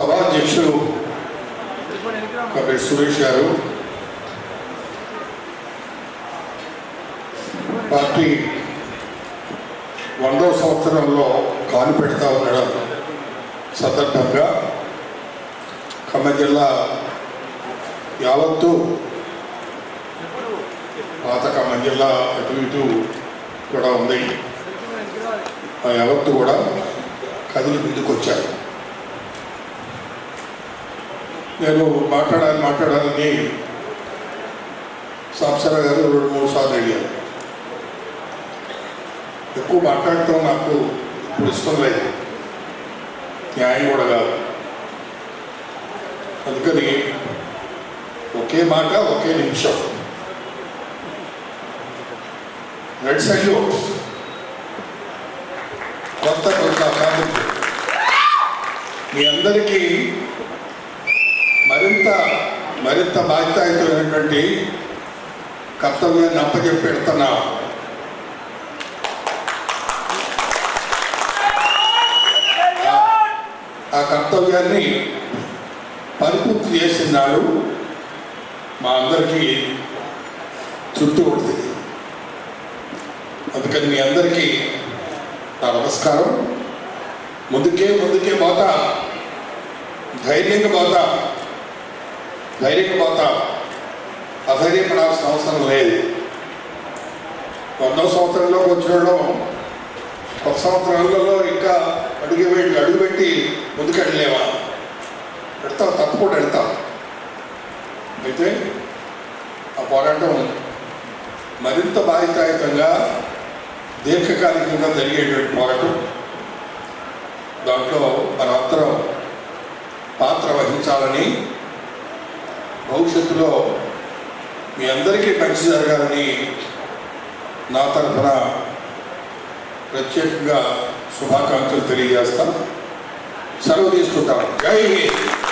సభాధ్యక్షులు కపిల్ సురేష్ గారు పార్టీ వందవ సంవత్సరంలో కాలు పెడతా ఉండడం సందర్భంగా. ఖమ్మం జిల్లా యావత్తు పాత ఖమ్మం జిల్లా అటు ఇటు కూడా ఉంది. ఆ యావత్తు కూడా కదిలి ముందుకు వచ్చారు నేను మాట్లాడాలి మాట్లాడాలని సాప్సరా గారు రెండు మూడు సార్లు అడిగారు. ఎక్కువ మాట్లాడటం నాకు ఇప్పుడు ఇష్టం లేదు. న్యాయం కూడా కాదు. అందుకని ఒకే మాట ఒకే నిమిషం. రెడ్ సల్యూట్ కొత్త కొత్త మీ అందరికీ మరింత మరింత బాధ్యతయుతమైనటువంటి కర్తవ్యాన్ని అప్పచెప్పి పెడుతున్నా. ఆ- కర్తవ్యాన్ని పరిపూర్తి చేసినాడు మా అందరికీ చుట్టూ ఉంటుంది. అందుకని మీ అందరికీ నా నమస్కారం. ముందుకే ముందుకే పోతా ధైర్యంగా పోతా ధైర్యంగా అధైర్యపడాల్సిన అవసరం లేదు. వందో సంవత్సరంలోకి వచ్చినడం కొత్త సంవత్సరాలలో ఇంకా అడుగు పెట్టి అడుగు పెట్టి ముందుకెళ్ళలేవా పెడతాం తప్పకుండా వెళ్తాం అయితే ఆ పోరాటం మరింత బాధ్యతాయుతంగా దీర్ఘకాలికంగా జరిగేటువంటి పోరాటం. దాంట్లో మనందరం పాత్ర వహించాలని భవిష్యత్తులో మీ అందరికీ మంచి జరగాలని నా తరఫున ప్రత్యేకంగా శుభాకాంక్షలు తెలియజేస్తాం. సెలవు తీసుకుంటాం. జై హింద్.